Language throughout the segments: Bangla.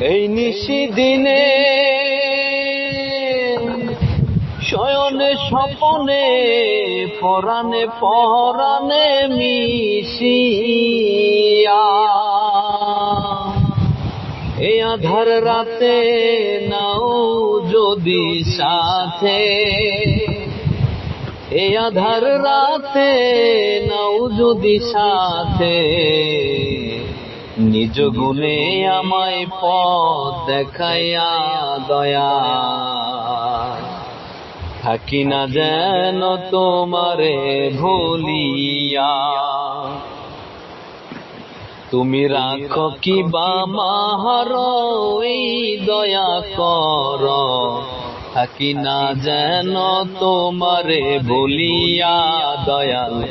এই নিশি দিনে শয়নে স্বপনে পরাণে পরাণে মিশিয়া। এই আধার রাতে নাও যদি সাথে। এই আধার রাতে নাও যদি সাথে। নিজ গুণে আমায় পথ দেখাইয়া দয়া। থাকি না যেন তোমারে ভুলিয়া। তুমি রাখো কি বা মাহার দয়া কর। থাকি না যেন তোমারে বলিয়া দয়াল।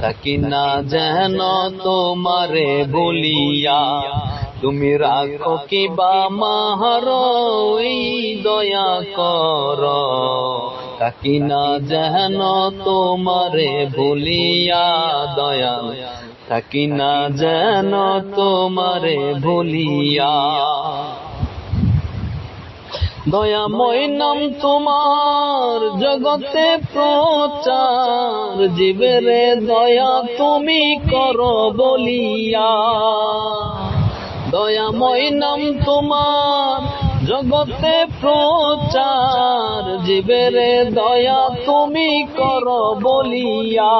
থাকি না যেন তোমারে বলিয়া। তুমি রাখো কি বা মাহার দয়া কর। থাকি না যেন তোমারে বলিয়া দয়া থাকি না যেন তোমারে ভুলিয়া দয়াময় নাম তোমার জগতে প্রচার, জীবেরে দয়া তুমি করো বলিয়া। দয়াময় নাম তোমার জগতে প্রচার, জীবেরে দয়া তুমি করো বলিয়া।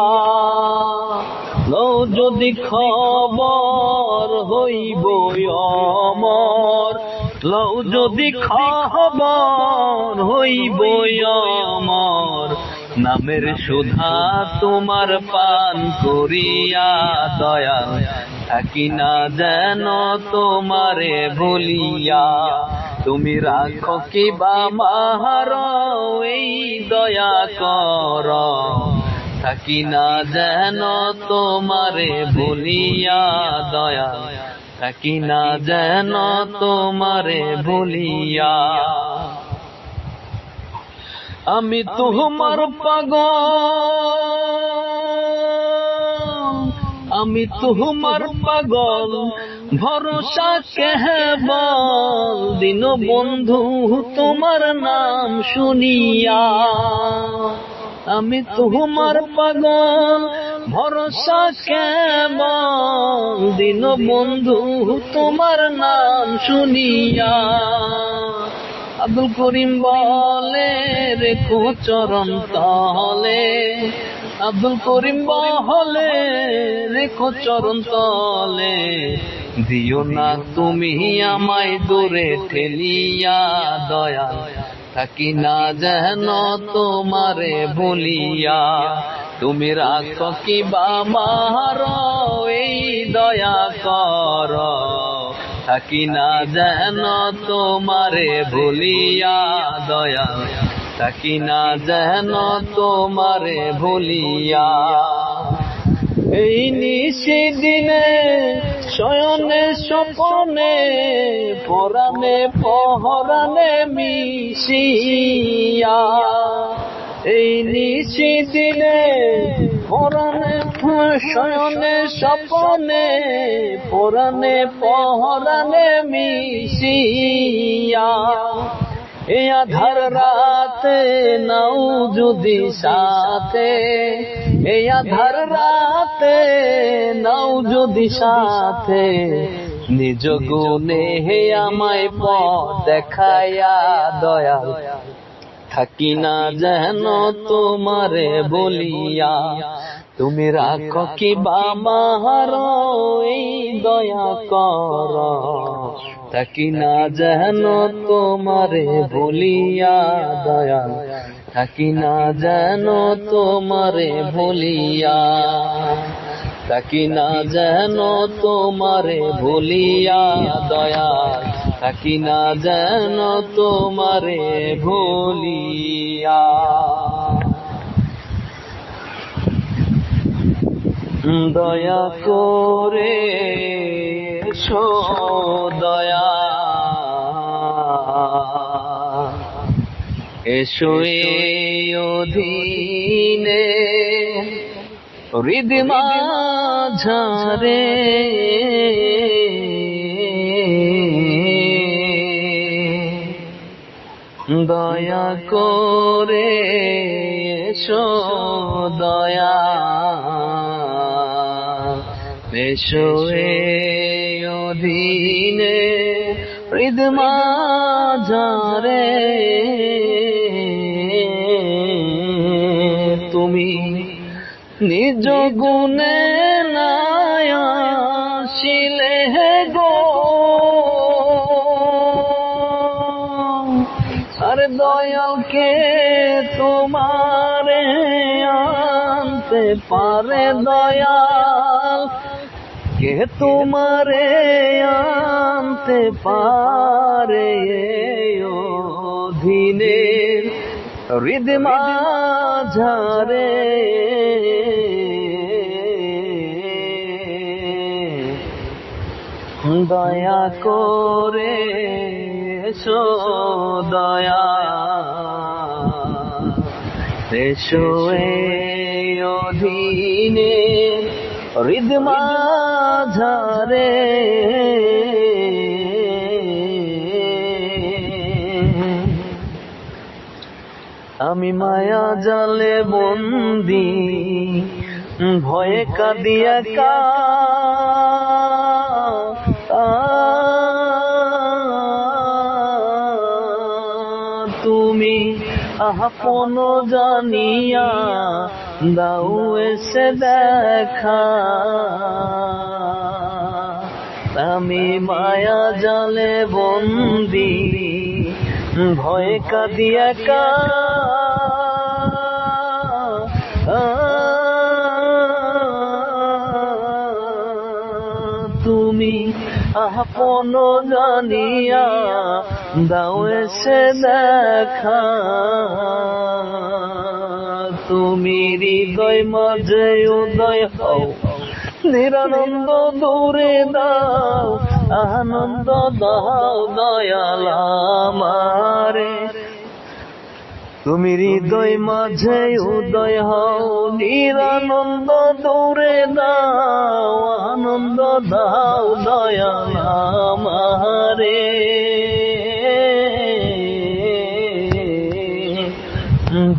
লও যদি খবর হইব অমর লও যদি খবর হইব অমর নামের সুধা তোমার পান করিয়া দয়া। থাকি না যেন তোমারে ভুলিয়া। তুমি রাখো কি বা মাহার এই দয়া কর। থাকি না যেন তোমারে ভুলিয়া। দয়া। থাকি না যেন তোমারে ভুলিয়া। আমি তোমার পাগল। আমি তোমার পাগল। ভরসা কেবল দিন বন্ধু তোমার নাম শুনিয়া। আমি তোমার পাগল। ভরসা কেবল দিন বন্ধু, তোমার নাম শুনিয়া। আব্দুল করিম বলে, রেখো চরণ তলে। আব্দুল করিম বলে, রেখো চরণ তলে। দিও না তুমি আমায় দূরে ঠেলিয়া দয়া থাকি না যেন তোমারে বলিয়া তুমি রাখো কি বা মার এই দয়া কর। থাকি না যেন তোমারে ভুলিয়া দয়া। থাকি না যেন তোমারে ভুলিয়া। এই নিশি দিনে, শয়নে, স্বপনে পরাণে পহরানে মিশিয়া। এই নিশি দিনে পরাণে, শয়নে, স্বপনে, পরাণে, পহরানে মিশিয়া। এ আধার রাতে নাও যদি সাথে, এ আধার রাতে নাও যদি সাথে, নিজ গুণে হে আমায় পথ দেখায়া দয়াল। থাকি না যেন তোমারে বলিয়া। তুমি রাখো কি বামার এই দয়া কর। থাকি না যেন তোমারে বলিয়া দয়া থাকি না যেন তোমারে ভুলিয়া থাকি না যেন তোমারে ভুলিয়া দয়া থাকি না যেন তোমারে ভুলিয়া। দয়া করে সো দয়া। এসো অধীনে হৃদমা ঝারে দয়া করে এসো দয়া। এসো অধীনে হৃদমা যারে তুমি নিজ গুণে আনতে পারে দয়াল। কে তোমারে আনতে পারে অধীনে? হৃদমা ঝারে দয়া করে এসো দয়া এসো অধীনে হৃদমা ঝারে আমি মায়া জালে বন্দি ভয়ে কাঁদিয়া কা তুমি আপন জানিয়া দাও এসে দেখা। আমি মায়া জালে বন্দি, ভয়ে কাঁদিয়া কা তুমি আপন জানিয়া দাও এসে দেখা তুমি হৃদয় মাঝে উদয় হও। নিরানন্দ দূরে দাও, আনন্দ দাও, দয়াল তুমি হৃদয় মাঝে উদয় হও, নিরানন্দ দূরে দাও, আনন্দ দাও, দয়াল আমারে।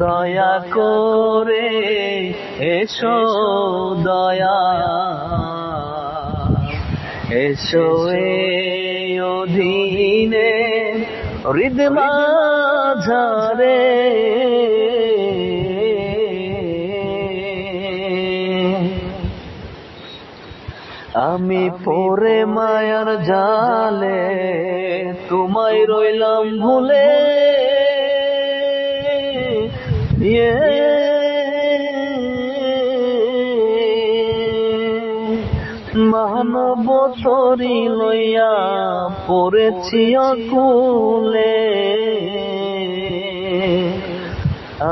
দয়া করে এসো, দয়া। এসো অধীনে হৃদমা ঝারে আমি পরে মায়ার জালে তোমায় রইলাম ভুলে। ইয়ে মানব তরি লইয়া পড়েছি অকুলে।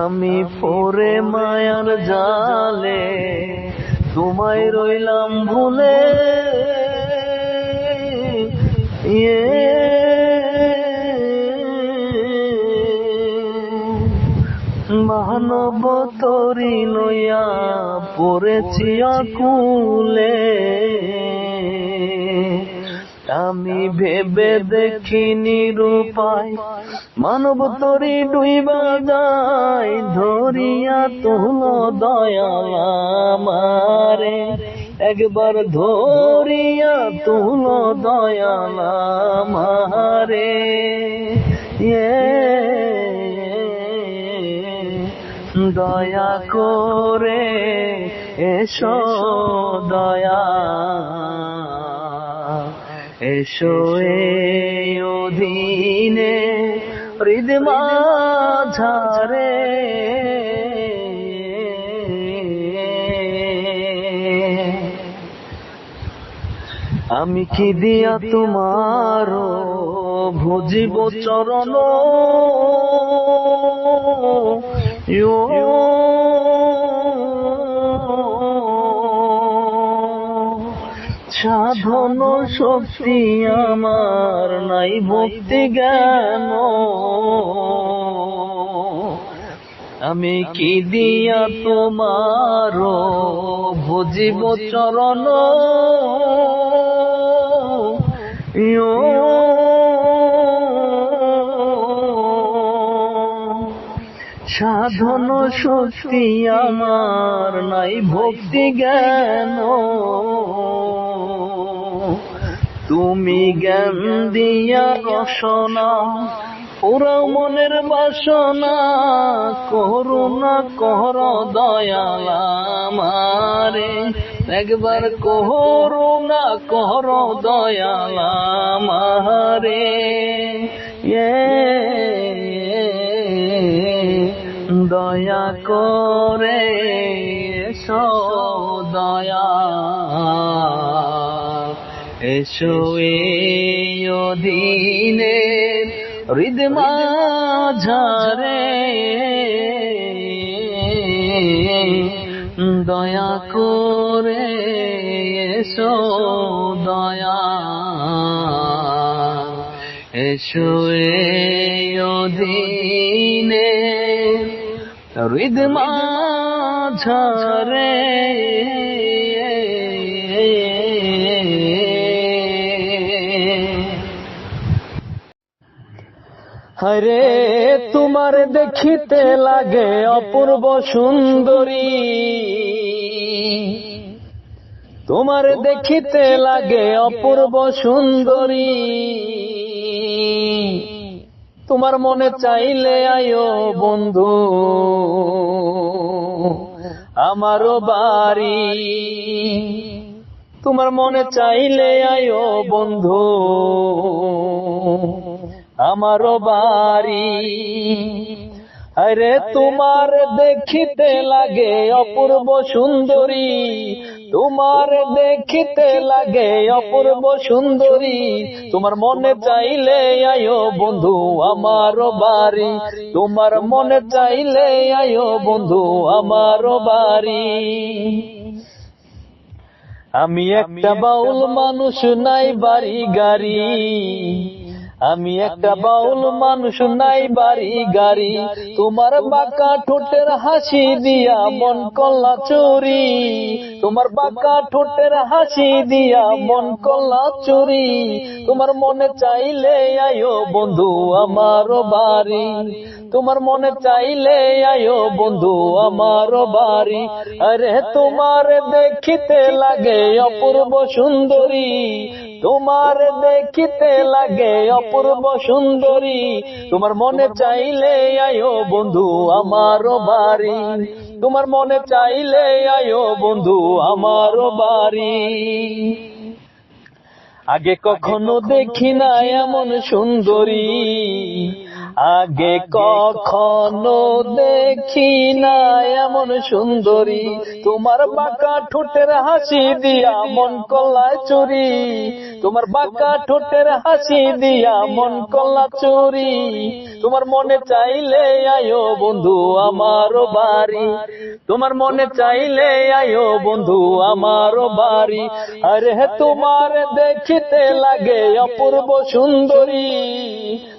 আমি পরে মায়ার জালে তোমায় রইলাম ভুলে। মানব তরি লইয়া পড়েছি অকুলে আমি ভেবে দেখিনি রূপায় মানব তরি ডুইবা যায়, ধরিয়া তুল দয়াল আমারে। একবার ধরিয়া তুল দয়াল আমারে। দয়া করে এসো দয়া। এসো অধীনে হৃদমা ঝারে আমি কি দিয়া তোমার ভুজিব চরণ? সাধন শক্তি আমার নাই ভক্তি জ্ঞান আমি কি দিয়া তোমার ভুজিব চরণ সাধন শক্তি আমার নাই, ভক্তি জ্ঞান। তুমি জ্ঞান দিয়া রসনা পুরাও মনের বাসনা, করুণা কর দয়াল আমারে। একবার করুণা কর দয়াল আমারে। দয়া করে এসো, দয়া। এসো এই অধীনে হৃদ মাঝারে। দয়া করে এসো, দয়া। এসো অধীনে হৃদ হরে তোমার দেখিতে লাগে অপূর্ব সুন্দরী। তোমার দেখিতে লাগে অপূর্ব সুন্দরী। তোমার মনে চাইলে আয়ো বন্ধু। আমারও বাড়ি। তোমার মনে চাইলে আয়ো বন্ধু। আমারও বাড়ি। আরে তোমার দেখিতে লাগে অপূর্ব সুন্দরী। তোমার দেখিতে লাগে অপূর্ব সুন্দরী। তোমার মনে চাইলে আয়ো বন্ধু আমারও বাড়ি। তোমার মনে চাইলে আয়ো বন্ধু আমারও বাড়ি। আমি একটা বাউল মানুষ নাই বাড়ি গাড়ি। আমি একটা বাউল মানুষ নাই বাড়ি গাড়ি। তোমার বাঁকা ঠোঁটের হাসি দিয়া মন কল্লা চুরি। তোমার বাঁকা ঠোঁটের হাসি দিয়া মন কল্লা চুরি। তোমার মনে চাইলে আয়ো বন্ধু আমারও বাড়ি। তোমার মনে চাইলে আয়ো বন্ধু আমারও বাড়ি। আরে তোমার দেখিতে লাগে অপূর্ব সুন্দরী। তোমার দেখিতে লাগে অপূর্ব সুন্দরী। তোমার মনে চাইলে আয়ো বন্ধু আমারও বাড়ি। তোমার মনে চাইলে আয়ো বন্ধু আমারও বাড়ি। আগে কখনো দেখি না এমন সুন্দরী। আগে কখনো দেখি না এমন সুন্দরী। তোমার বাঁকা ঠোঁটের হাসি দিয়া মন কল্লা চুরি। তোমার বাঁকা ঠোঁটের হাসি দিয়া মন কল্লা চুরি। তোমার মনে চাইলে আয়ো বন্ধু আমারও বাড়ি। তোমার মনে চাইলে আয়ো বন্ধু আমারও বাড়ি। আরে তোমার দেখিতে লাগে অপূর্ব সুন্দরী।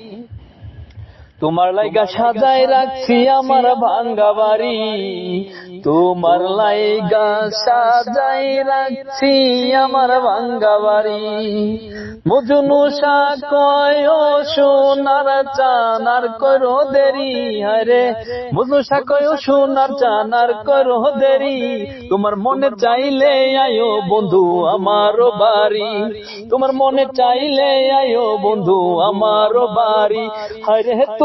তোমার লাইগা সাজায় রাখছি আমার ভাঙ্গা বাড়ি। তোমার লাইগা সাজাই রাখছি আমার ভাঙ্গা বাড়ি। মজনু কয় সোনার চানার করো দেরি। হরে মজনু কয় সোনার চানার করো দেরি। তোমার মনে চাইলে আয়ো বন্ধু আমারও বাড়ি। তোমার মনে চাইলে আয়ো বন্ধু আমারও বাড়ি। হরে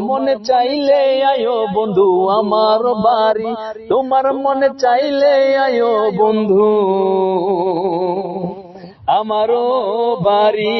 মনে চাইলে আয়ো বন্ধু আমার বাড়ি। তোমার মনে চাইলে আয়ো বন্ধু আমারও বাড়ি।